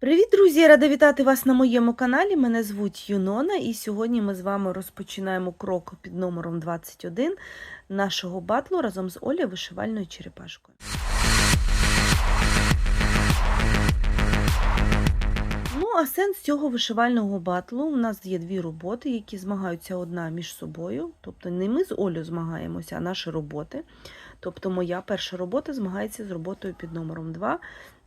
Привіт, друзі! Рада вітати вас на моєму каналі. Мене звуть Юнона, і сьогодні ми з вами розпочинаємо крок під номером 21 нашого батлу разом з Олею вишивальною черепашкою. Ну, а сенс цього вишивального батлу у нас є дві роботи, які змагаються одна між собою. Тобто не ми з Олею змагаємося, а наші роботи. Тобто моя перша робота змагається з роботою під номером 2.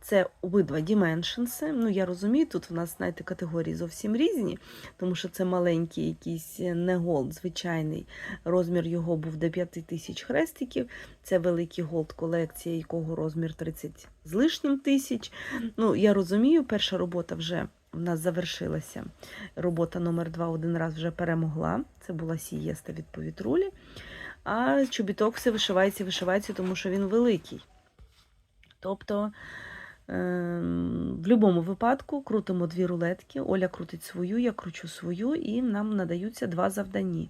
Це обидва Dimensions. Ну, я розумію, тут в нас, знаєте, категорії зовсім різні, тому що це маленький якийсь не голд, звичайний. Розмір його був до 5 тисяч хрестиків. Це великий голд, колекція, якого розмір 30 з лишнім тисяч. Ну, я розумію, перша робота вже в нас завершилася. Робота номер 2 один раз вже перемогла. Це була сієста від повітрулі. А чобіток все вишивається, вишивається, тому що він великий. Тобто, в будь-якому випадку крутимо дві рулетки. Оля крутить свою, я кручу свою, і нам надаються два завдання.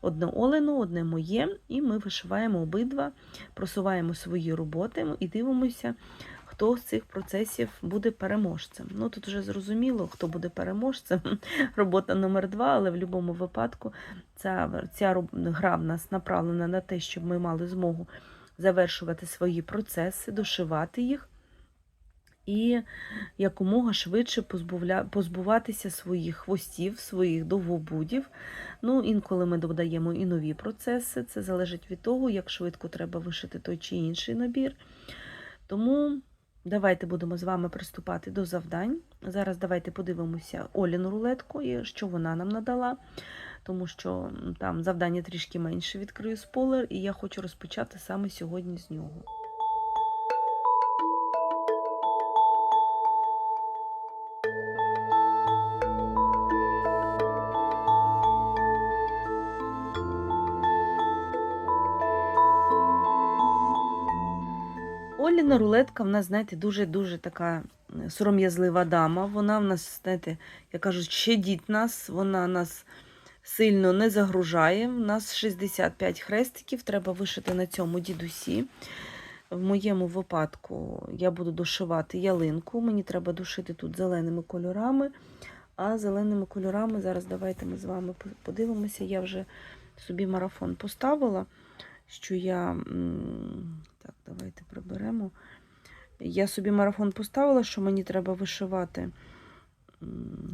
Одне Олену, одне моє, і ми вишиваємо обидва, просуваємо свої роботи і дивимося, хто з цих процесів буде переможцем. Ну тут вже зрозуміло, хто буде переможцем. Робота номер два, але в будь-якому випадку ця, ця гра в нас направлена на те, щоб ми мали змогу завершувати свої процеси, дошивати їх і якомога швидше позбувля... позбуватися своїх хвостів, своїх довгобудів. Ну, інколи ми додаємо і нові процеси. Це залежить від того, як швидко треба вишити той чи інший набір. Тому давайте будемо з вами приступати до завдань. Зараз давайте подивимося Оліну рулетку, і що вона нам надала. Тому що там завдання трішки менше відкрию спойлер, і я хочу розпочати саме сьогодні з нього. Оліна рулетка в нас, знаєте, дуже-дуже така сором'язлива дама. Вона в нас, знаєте, як кажуть, щадить нас, вона нас сильно не загружає. У нас 65 хрестиків, треба вишити на цьому дідусі. В моєму випадку я буду дошивати ялинку. Мені треба дошити тут зеленими кольорами. А зеленими кольорами зараз давайте ми з вами подивимося. Я вже собі марафон поставила, що я. Так, давайте приберемо. Я собі марафон поставила, що мені треба вишивати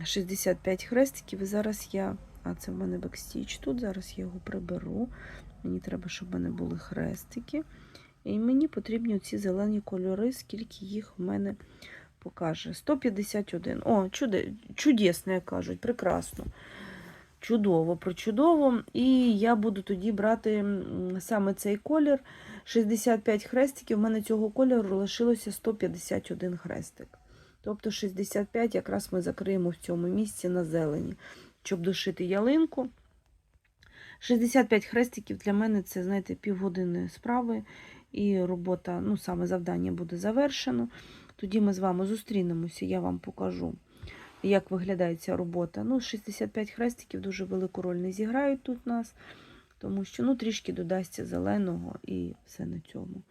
65 хрестиків. І зараз я. А це в мене бекстіч тут. Зараз я його приберу. Мені треба, щоб в мене були хрестики. І мені потрібні ці зелені кольори, скільки їх в мене покаже. 151. О, чуде, чудесно, як кажуть, прекрасно. Чудово, прочудово. І я буду тоді брати саме цей колір. 65 хрестиків. У мене цього кольору лишилося 151 хрестик. Тобто 65 якраз ми закриємо в цьому місці на зелені, щоб дошити ялинку. 65 хрестиків для мене це, знаєте, півгодини справи, і робота, ну, саме завдання буде завершено. Тоді ми з вами зустрінемося, я вам покажу, як виглядає ця робота. Ну, 65 хрестиків дуже велику роль не зіграють тут у нас, тому що ну, трішки додасться зеленого і все на цьому.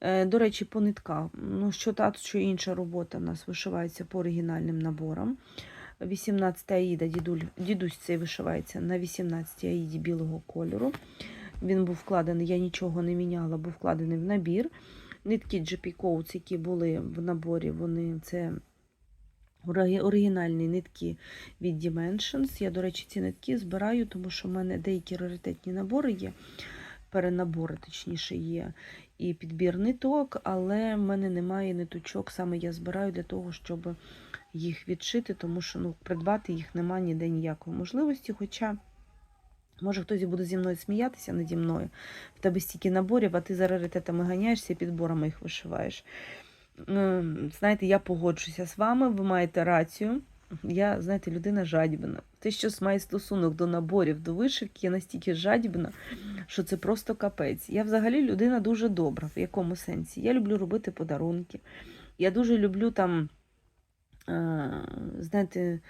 Е, До речі, по нитках. Ну, що та, що інша робота у нас вишивається по оригінальним наборам. 18 аїда, дідуль, дідусь цей вишивається на 18 аїді білого кольору. Він був вкладений, я нічого не міняла, був вкладений в набір. Нитки GP Coats, які були в наборі, вони це оригінальні нитки від Dimensions. Я, до речі, ці нитки збираю, тому що в мене деякі раритетні набори є, перенабори, точніше, є, і підбір ниток, але в мене немає ниточок, саме я збираю для того, щоб їх відшити, тому що ну, придбати їх немає ніде ніякої можливості. Хоча, може, хтось буде зі мною сміятися наді мною. В тебе стільки наборів, а ти за раритетами ганяєшся і підборами їх вишиваєш. Ну, Знаєте, я погоджуся з вами, ви маєте рацію. Я, знаєте, людина жадібна. Те, що має стосунок до наборів, до вишивки, я настільки жадібна, що це просто капець. Я взагалі людина дуже добра. В якому сенсі? Я люблю робити подарунки. Я дуже люблю там, е, знаєте,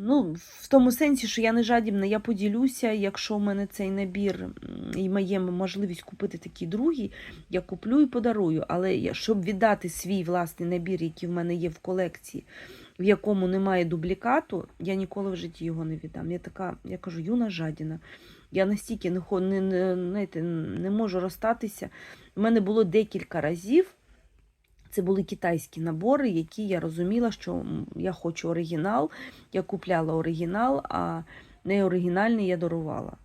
Ну, в тому сенсі, що я не жадібна, я поділюся, якщо в мене цей набір і має можливість купити такий другий, я куплю і подарую. Але я- щоб віддати свій власний набір, який в мене є в колекції, в якому немає дублікату, я ніколи в житті його не віддам. Я така, я кажу, юна жадіна. Я настільки не, не, не, знаєте, не можу розстатися. У мене було декілька разів. Це були китайські набори, які я розуміла, що я хочу оригінал. Я купляла оригінал, а не оригінальний я дарувала.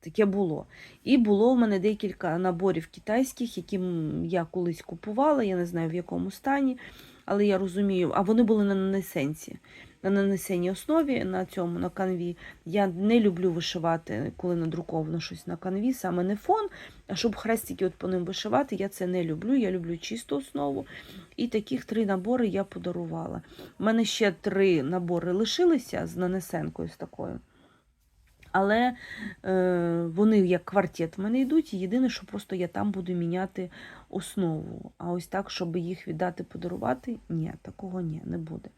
Таке було. І було в мене декілька наборів китайських, які я колись купувала, я не знаю в якому стані, але я розумію, а вони були на нанесенці. На нанесеній основі на цьому на канві. Я не люблю вишивати, коли надруковано щось на канві, саме не фон, а щоб хрестики от по ним вишивати, я це не люблю. Я люблю чисту основу. І таких три набори я подарувала. У мене ще три набори лишилися з нанесенкою з такою. Але е, вони як квартет в мене йдуть. Єдине, що просто я там буду міняти основу. А ось так, щоб їх віддати, подарувати, ні, такого ні, не буде.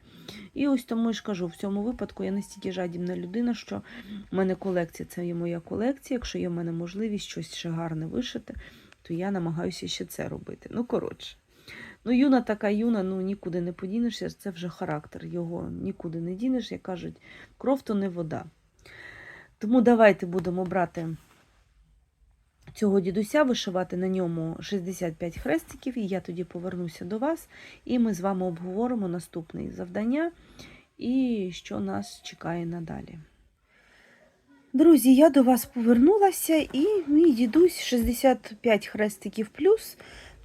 І ось тому я ж кажу, в цьому випадку я настільки жадібна людина, що в мене колекція це є моя колекція. Якщо є в мене можливість щось ще гарне вишити, то я намагаюся ще це робити. Ну, коротше. Ну, юна така юна, ну нікуди не подінешся, це вже характер. Його нікуди не дінеш, як кажуть, кров то не вода. Тому давайте будемо брати цього дідуся, вишивати на ньому 65 хрестиків, і я тоді повернуся до вас, і ми з вами обговоримо наступне завдання і що нас чекає надалі. Друзі, я до вас повернулася, і мій дідусь 65 хрестиків плюс.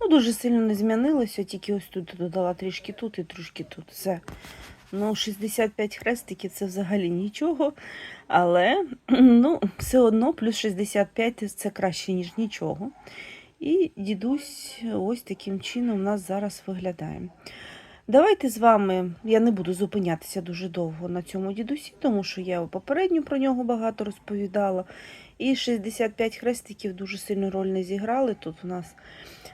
Ну, дуже сильно не змінилося, тільки ось тут додала трішки тут і трішки тут. Все. Ну, 65 хрестиків це взагалі нічого. Але ну, все одно плюс 65 це краще, ніж нічого. І дідусь ось таким чином у нас зараз виглядає. Давайте з вами, я не буду зупинятися дуже довго на цьому дідусі, тому що я попередньо про нього багато розповідала. І 65 хрестиків дуже сильно роль не зіграли тут у нас.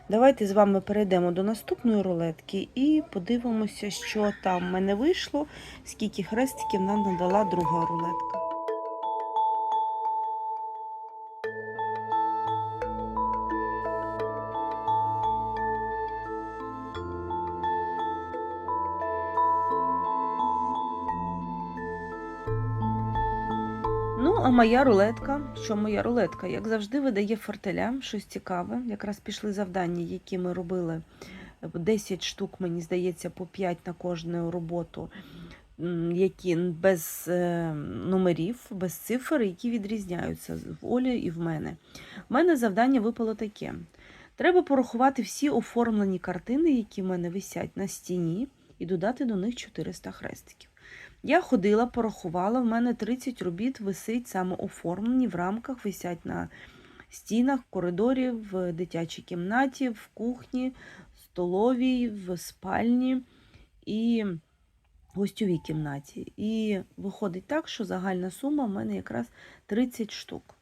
Давайте з вами перейдемо до наступної рулетки і подивимося, що там в мене вийшло, скільки хрестиків нам надала друга рулетка. А моя рулетка, що моя рулетка, як завжди, видає фортеля, щось цікаве. Якраз пішли завдання, які ми робили. 10 штук, мені здається, по 5 на кожну роботу, які без е, номерів, без цифр, які відрізняються в Олі і в мене. У мене завдання випало таке: треба порахувати всі оформлені картини, які в мене висять на стіні, і додати до них 400 хрестиків. Я ходила, порахувала, в мене 30 робіт висить самооформлені, в рамках висять на стінах, в коридорі, в дитячій кімнаті, в кухні, столовій, в спальні і гостьовій кімнаті. І виходить так, що загальна сума в мене якраз 30 штук.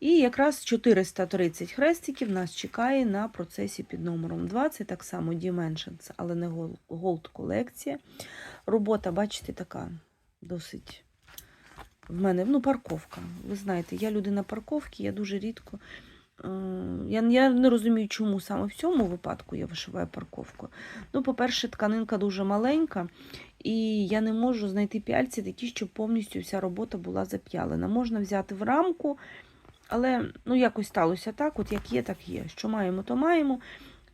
І якраз 430 хрестиків нас чекає на процесі під номером 2. Це так само Dimensions, але не Gold колекція. Робота, бачите, така досить в мене ну, парковка. Ви знаєте, я людина парковки, я дуже рідко. е, Я, я не розумію, чому саме в цьому випадку я вишиваю парковку. Ну, по-перше, тканинка дуже маленька, і я не можу знайти пяльці такі, щоб повністю вся робота була зап'ялена. Можна взяти в рамку, але ну, якось сталося так, от як є, так є. Що маємо, то маємо.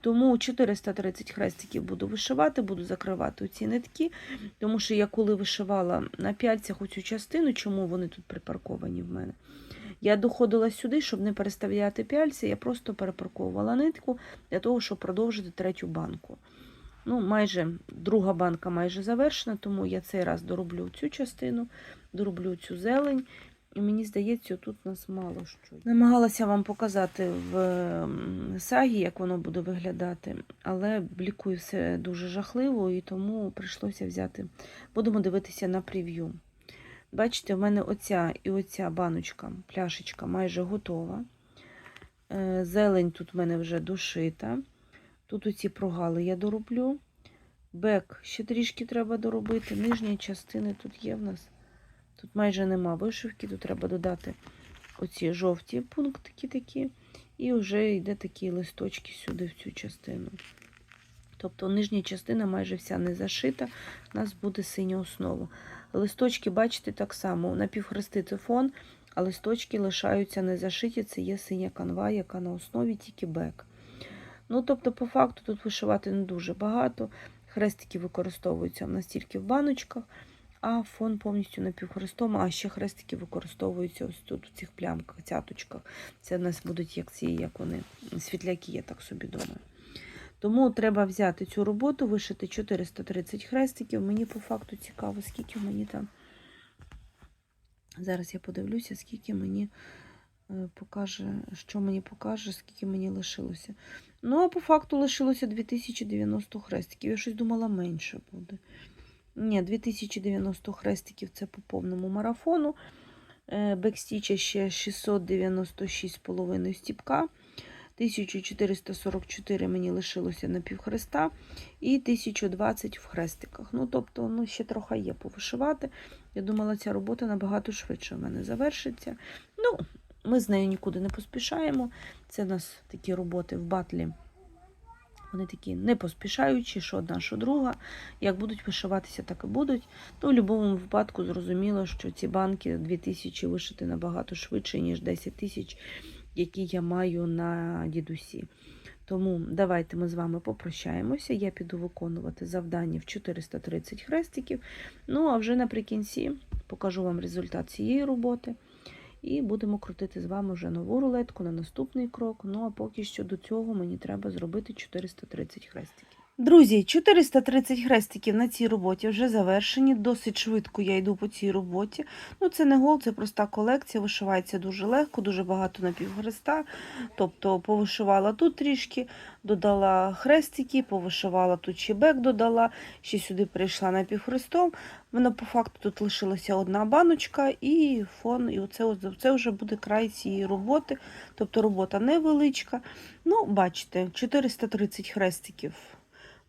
Тому 430 хрестиків буду вишивати, буду закривати ці нитки, тому що я коли вишивала на пяльцях оцю частину, чому вони тут припарковані в мене, я доходила сюди, щоб не переставляти пяльці, я просто перепарковувала нитку для того, щоб продовжити третю банку. Ну, майже друга банка майже завершена, тому я цей раз дороблю цю частину, дороблю цю зелень. І мені здається, тут нас мало що. Намагалася вам показати в сагі, як воно буде виглядати, але блікує все дуже жахливо, і тому прийшлося взяти. Будемо дивитися на прев'ю. Бачите, в мене оця і оця баночка, пляшечка майже готова. Е, Зелень тут в мене вже дошита. Тут оці прогали я дороблю. Бек ще трішки треба доробити. Нижні частини тут є в нас. Тут майже нема вишивки, тут треба додати оці жовті пунктики такі. І вже йде такі листочки сюди в цю частину. Тобто нижня частина майже вся не зашита, у нас буде синя основа. Листочки, бачите, так само, напівхрести це фон, а листочки лишаються не зашиті, це є синя канва, яка на основі тільки бек. Ну, тобто, по факту, тут вишивати не дуже багато. Хрестики використовуються в нас тільки в баночках, а фон повністю напівхрестом, а ще хрестики використовуються ось тут, у цих плямках, цяточках. Це в нас будуть як ці, як вони, світляки, я так собі думаю. Тому треба взяти цю роботу, вишити 430 хрестиків. Мені по факту цікаво, скільки мені там. Зараз я подивлюся, скільки мені е, покаже, що мені покаже, скільки мені лишилося. Ну, а по факту лишилося 2090 хрестиків. Я щось думала, менше буде. Ні, 2090 хрестиків це по повному марафону. Е, Бекстіча ще 696,5 стіпка. 1444 мені лишилося на півхреста і 1020 в хрестиках. Ну, тобто, ну, ще трохи є повишивати. Я думала, ця робота набагато швидше в мене завершиться. Ну, ми з нею нікуди не поспішаємо. Це в нас такі роботи в батлі. Вони такі не поспішаючі, що одна, що друга. Як будуть вишиватися, так і будуть. То в будь-якому випадку зрозуміло, що ці банки 2000 вишити набагато швидше, ніж 10 тисяч, які я маю на дідусі. Тому давайте ми з вами попрощаємося. Я піду виконувати завдання в 430 хрестиків. Ну, а вже наприкінці покажу вам результат цієї роботи. І будемо крутити з вами вже нову рулетку на наступний крок. Ну а поки що до цього мені треба зробити 430 хрестиків. Друзі, 430 хрестиків на цій роботі вже завершені. Досить швидко я йду по цій роботі. Ну, це не гол, це проста колекція. Вишивається дуже легко, дуже багато напівхреста. Тобто повишивала тут трішки, додала хрестики, повишивала тут ще бек додала, ще сюди прийшла напівхрестом. Воно по факту тут лишилася одна баночка і фон, і оце, це вже буде край цієї роботи. Тобто робота невеличка. Ну, бачите, 430 хрестиків.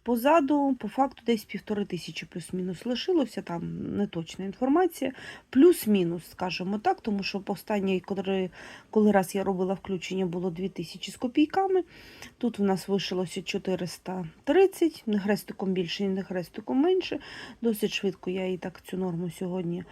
Позаду, по факту, десь півтори тисячі плюс-мінус лишилося, там неточна інформація. Плюс-мінус, скажімо так, тому що останній, коли, коли раз я робила включення, було 2000 з копійками. Тут в нас вишилося 430, не хрестиком більше, не хрестиком менше. Досить швидко я і так цю норму сьогодні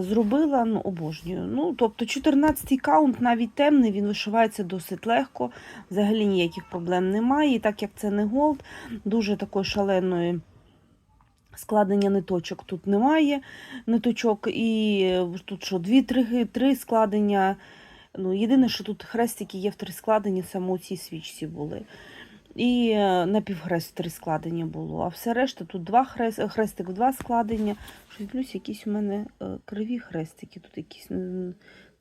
зробила. Ну, обожнюю. Ну, тобто 14-й каунт, навіть темний, він вишивається досить легко. Взагалі ніяких проблем немає. І так як це не голд, дуже такої шаленої. Складення ниточок тут немає ниточок, і е, тут що, дві-три три складення. Ну, єдине, що тут хрестики є в три складення, саме у цій свічці були. І на півхрест три складення було. А все решта тут два хрест, хрестик в два складення. Щось плюс якісь у мене е, криві хрестики. Тут якісь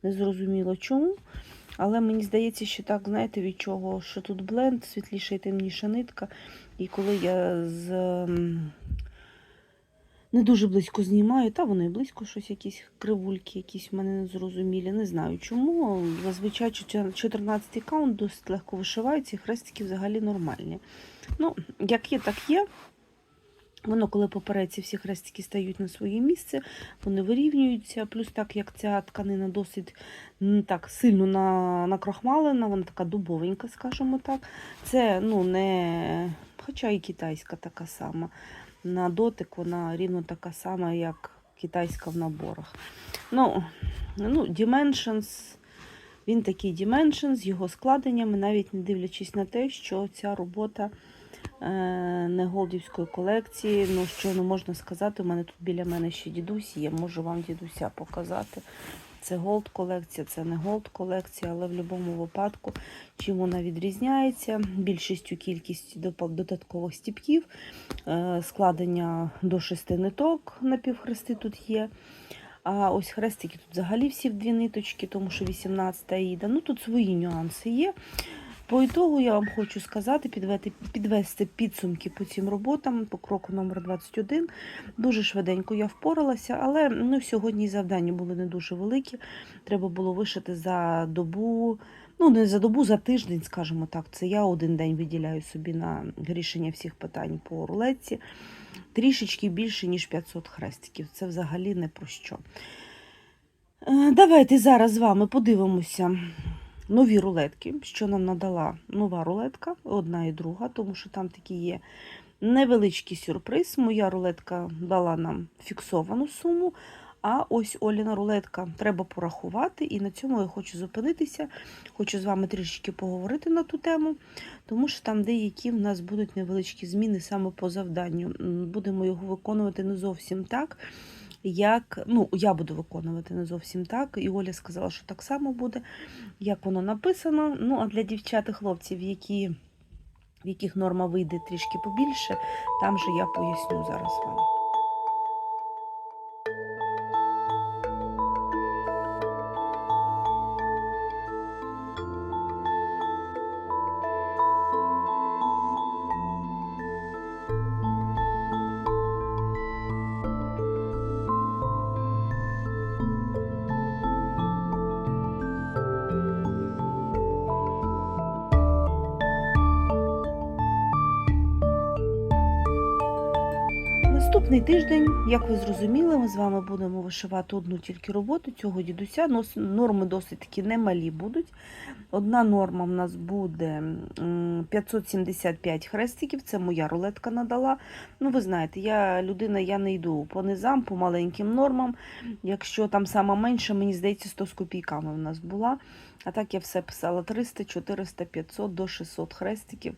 незрозуміло чому. Але мені здається, що так, знаєте, від чого, що тут бленд, світліша і темніша нитка. І коли я з не дуже близько знімаю, та вони близько щось, якісь кривульки, якісь в мене незрозумілі. Не знаю чому. Зазвичай 14 каунт досить легко вишивається, і хрестики взагалі нормальні. Ну, як є, так є. Воно, коли попереться всі хрестики стають на своє місце, вони вирівнюються. Плюс, так як ця тканина досить так сильно на, накрохмалена, вона така дубовенька, скажімо так. Це ну, не, хоча і китайська така сама. На дотик вона рівно така сама, як китайська в наборах. Ну, ну Dimensions, він такий Dimensions з його складеннями, навіть не дивлячись на те, що ця робота е, не голдівської колекції. Ну, що не можна сказати, у мене тут біля мене ще дідусь є, можу вам дідуся показати. Це голд колекція, це не голд колекція, але в будь-якому випадку, чим вона відрізняється, більшістю кількість додаткових стіпків, е, складення до шести ниток на півхрести тут є. А ось хрестики тут взагалі всі в дві ниточки, тому що 18 аїда. Ну тут свої нюанси є. По ітогу я вам хочу сказати, підвести, підвести підсумки по цим роботам, по кроку номер 21. Дуже швиденько я впоралася, але ну, сьогодні завдання були не дуже великі. Треба було вишити за добу, ну не за добу, за тиждень, скажімо так. Це я один день виділяю собі на рішення всіх питань по рулетці. Трішечки більше, ніж 500 хрестиків. Це взагалі не про що. Е, Давайте зараз з вами подивимося нові рулетки, що нам надала нова рулетка, одна і друга, тому що там такий є невеличкий сюрприз. Моя рулетка дала нам фіксовану суму. А ось Оліна рулетка треба порахувати, і на цьому я хочу зупинитися. Хочу з вами трішечки поговорити на ту тему, тому що там деякі в нас будуть невеличкі зміни саме по завданню. Будемо його виконувати не зовсім так, як ну, я буду виконувати не зовсім так. І Оля сказала, що так само буде, як воно написано. Ну, а для дівчат і хлопців, які, в яких норма вийде трішки побільше, там же я поясню зараз вам. Наступний тиждень, як ви зрозуміли, ми з вами будемо вишивати одну тільки роботу цього дідуся. Норми досить таки немалі будуть. Одна норма в нас буде 575 хрестиків, це моя рулетка надала. Ну, ви знаєте, я людина, я не йду по низам, по маленьким нормам. Якщо там сама менша, мені здається, 100 з копійками в нас була. А так я все писала 300, 400, 500 до 600 хрестиків.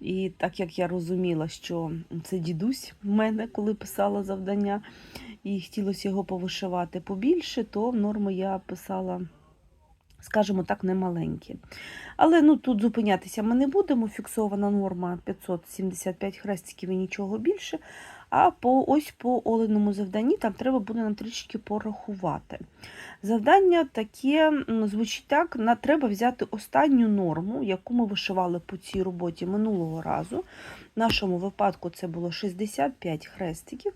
І так як я розуміла, що це дідусь в мене, коли писала завдання, і хотілося його повишивати побільше, то норми я писала, скажімо так, немаленькі. Але ну, тут зупинятися ми не будемо. Фіксована норма 575 хрестиків і нічого більше. А по ось по оленому завданні там треба буде нам трішки порахувати. Завдання таке звучить так: на треба взяти останню норму, яку ми вишивали по цій роботі минулого разу. В нашому випадку це було 65 хрестиків.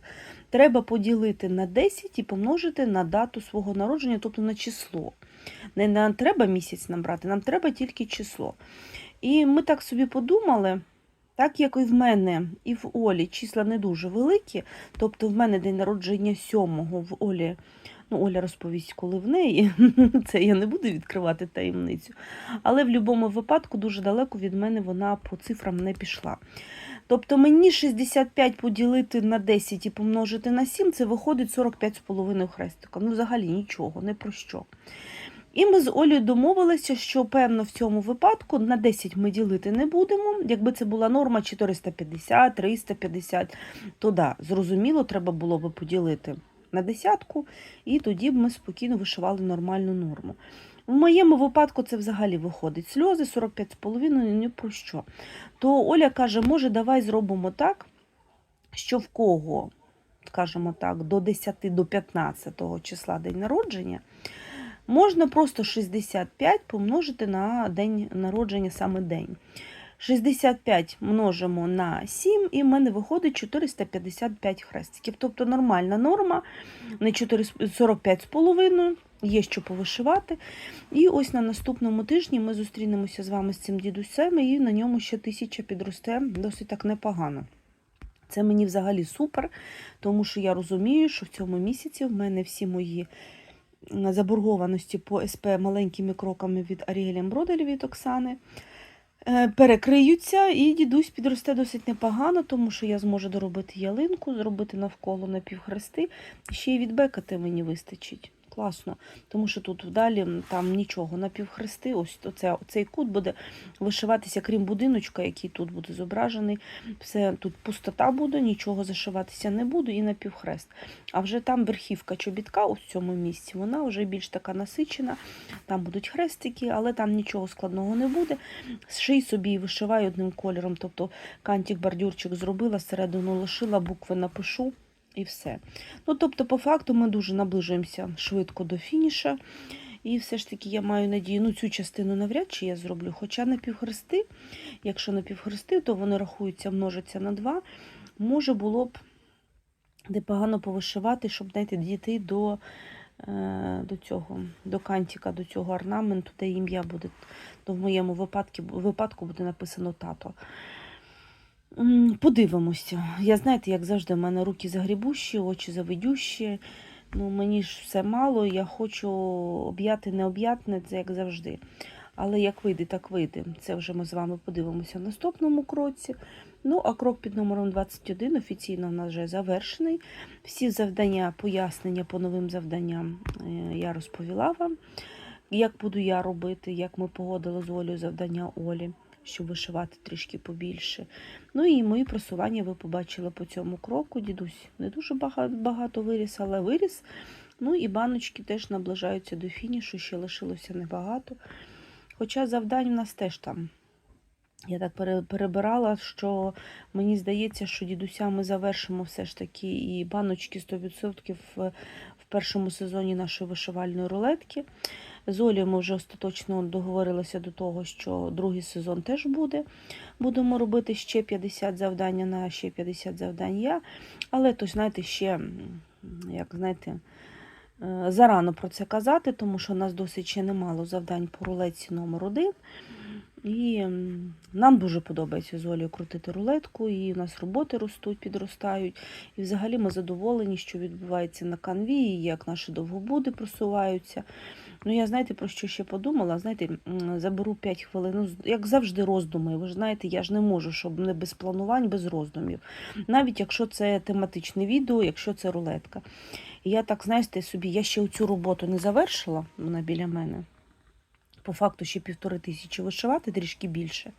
Треба поділити на 10 і помножити на дату свого народження, тобто на число. Не нам треба місяць нам брати, нам треба тільки число. І ми так собі подумали. Так як і в мене, і в Олі числа не дуже великі, тобто в мене день народження 7-го, в Олі, ну Оля розповість, коли в неї, це я не буду відкривати таємницю. Але в будь-якому випадку дуже далеко від мене вона по цифрам не пішла. Тобто мені 65 поділити на 10 і помножити на 7, це виходить 45,5 хрестика. Ну, взагалі нічого, не про що. І ми з Олею домовилися, що певно в цьому випадку на 10 ми ділити не будемо. Якби це була норма 450, 350, то да, зрозуміло, треба було би поділити на десятку, і тоді б ми спокійно вишивали нормальну норму. В моєму випадку це взагалі виходить сльози 45,5, ні про що. То Оля каже, може, давай зробимо так, що в кого, скажімо так, до 10 до 15 числа день народження. Можна просто 65 помножити на день народження саме день. 65 множимо на 7, і в мене виходить 455 хрестиків. Тобто нормальна норма, не 45,5, є що повишивати. І ось на наступному тижні ми зустрінемося з вами з цим дідусем, і на ньому ще тисяча підросте досить так непогано. Це мені взагалі супер, тому що я розумію, що в цьому місяці в мене всі мої заборгованості по СП маленькими кроками від Аріелі Бродель від Оксани е, перекриються, і дідусь підросте досить непогано, тому що я зможу доробити ялинку, зробити навколо напівхрести, ще й відбекати мені вистачить. Класно, тому що тут вдалі м, там нічого напівхрести. Ось оце, цей кут буде вишиватися, крім будиночка, який тут буде зображений. Все тут пустота буде, нічого зашиватися не буде, і напівхрест. А вже там верхівка чобітка у цьому місці, вона вже більш така насичена. Там будуть хрестики, але там нічого складного не буде. Ший собі вишиваю одним кольором. Тобто кантик, бордюрчик зробила, середину лишила, букви напишу і все. Ну, тобто, по факту, ми дуже наближуємося швидко до фініша. І все ж таки я маю надію, ну цю частину навряд чи я зроблю. Хоча напівхрести, якщо напівхрести, то вони рахуються, множаться на 2. Може було б непогано повишивати, щоб знаєте, дійти до, е, до цього, до кантика, до цього орнаменту, де ім'я буде. То в моєму випадку, випадку буде написано тато. Подивимося. Я знаєте, як завжди, в мене руки загрібущі, очі завидющі. Ну, мені ж все мало, я хочу об'яти необ'ятне, це як завжди. Але як вийде, так вийде. Це вже ми з вами подивимося в наступному кроці. Ну, а крок під номером 21 офіційно в нас вже завершений. Всі завдання, пояснення по новим завданням е, я розповіла вам. Як буду я робити, як ми погодили з Олею завдання Олі, щоб вишивати трішки побільше. Ну і мої просування ви побачили по цьому кроку. Дідусь не дуже багато, виріс, але виріс. Ну і баночки теж наближаються до фінішу, ще лишилося небагато. Хоча завдань в нас теж там. Я так перебирала, що мені здається, що дідуся ми завершимо все ж таки і баночки 100% в, в першому сезоні нашої вишивальної рулетки. З Олі ми вже остаточно договорилися до того, що другий сезон теж буде. Будемо робити ще 50 завдань на ще 50 завдань я. Але то, знаєте, ще, як знаєте, е, зарано про це казати, тому що у нас досить ще немало завдань по рулетці номер 1 І нам дуже подобається з Олею крутити рулетку, і у нас роботи ростуть, підростають. І взагалі ми задоволені, що відбувається на канві, і як наші довгобуди просуваються. Ну, я знаєте, про що ще подумала? Знаєте, заберу 5 хвилин. Ну, як завжди, роздуми. Ви ж знаєте, я ж не можу, щоб не без планувань, без роздумів. Навіть якщо це тематичне відео, якщо це рулетка. І я так, знаєте, собі, я ще цю роботу не завершила, вона біля мене. По факту ще півтори тисячі вишивати, трішки більше.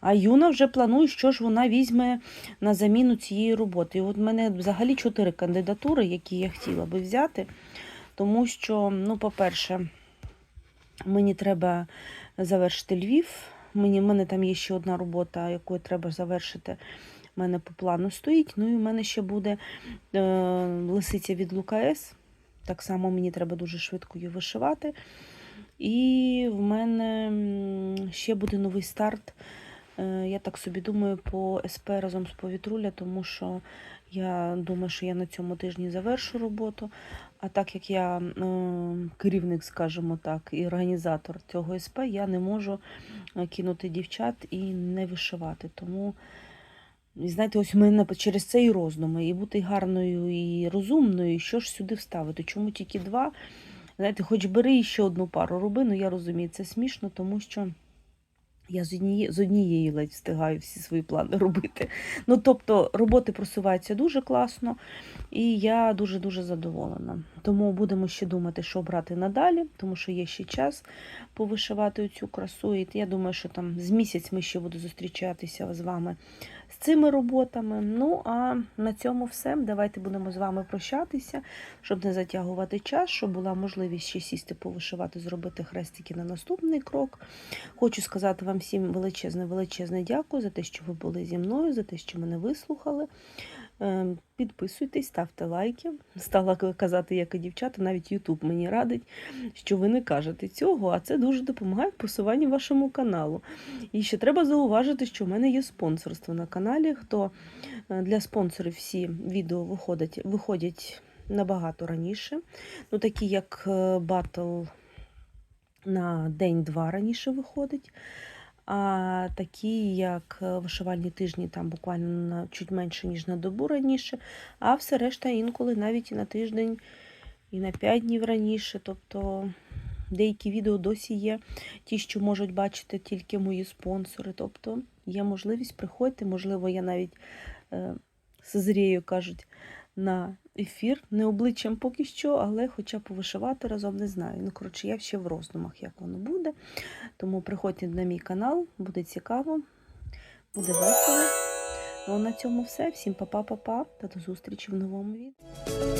А Юна вже планує, що ж вона візьме на заміну цієї роботи. І от в мене взагалі чотири кандидатури, які я хотіла би взяти. Тому що, ну, по-перше, мені треба завершити Львів. Мені, в мене там є ще одна робота, яку треба завершити. У мене по плану стоїть. Ну і в мене ще буде е, лисиця від Лукас. Так само мені треба дуже швидко її вишивати. І в мене ще буде новий старт. Е, Я так собі думаю, по СП разом з повітруля, тому що я думаю, що я на цьому тижні завершу роботу. А так як я керівник, скажімо так, і організатор цього СП, я не можу е, кинути дівчат і не вишивати. Тому, знаєте, ось в мене через це і роздуми, і бути гарною і розумною, і що ж сюди вставити. Чому тільки два? Знаєте, хоч бери ще одну пару роби, ну я розумію, це смішно, тому що я з однієї, з однієї ледь встигаю всі свої плани робити. Ну, тобто, роботи просуваються дуже класно, і я дуже-дуже задоволена. Тому будемо ще думати, що брати надалі, тому що є ще час повишивати цю красу. І я думаю, що там з місяць ми ще буду зустрічатися з вами з цими роботами. Ну, а на цьому все. Давайте будемо з вами прощатися, щоб не затягувати час, щоб була можливість ще сісти, повишивати, зробити хрестики на наступний крок. Хочу сказати вам всім величезне, величезне дякую за те, що ви були зі мною, за те, що мене вислухали. Е, Підписуйтесь, ставте лайки. Стала казати, як і дівчата, навіть Ютуб мені радить, що ви не кажете цього, а це дуже допомагає в просуванні вашому каналу. І ще треба зауважити, що в мене є спонсорство на каналі. Хто е, для спонсорів всі відео виходять, виходять набагато раніше. Ну, такі як е, батл на день-два раніше виходить. А такі, як е, вишивальні тижні, там буквально на чуть менше, ніж на добу раніше, а все решта інколи навіть і на тиждень, і на 5 днів раніше. Тобто деякі відео досі є, ті, що можуть бачити тільки мої спонсори. Тобто є можливість приходьте, можливо, я навіть е, созрію, кажуть, на ефір, не обличчям поки що, але хоча б повишивати разом не знаю. Ну, коротше, я ще в роздумах, як воно буде. Тому приходьте на мій канал, буде цікаво, буде весело. Ну а на цьому все. Всім па-па-па-па та до зустрічі в новому відео.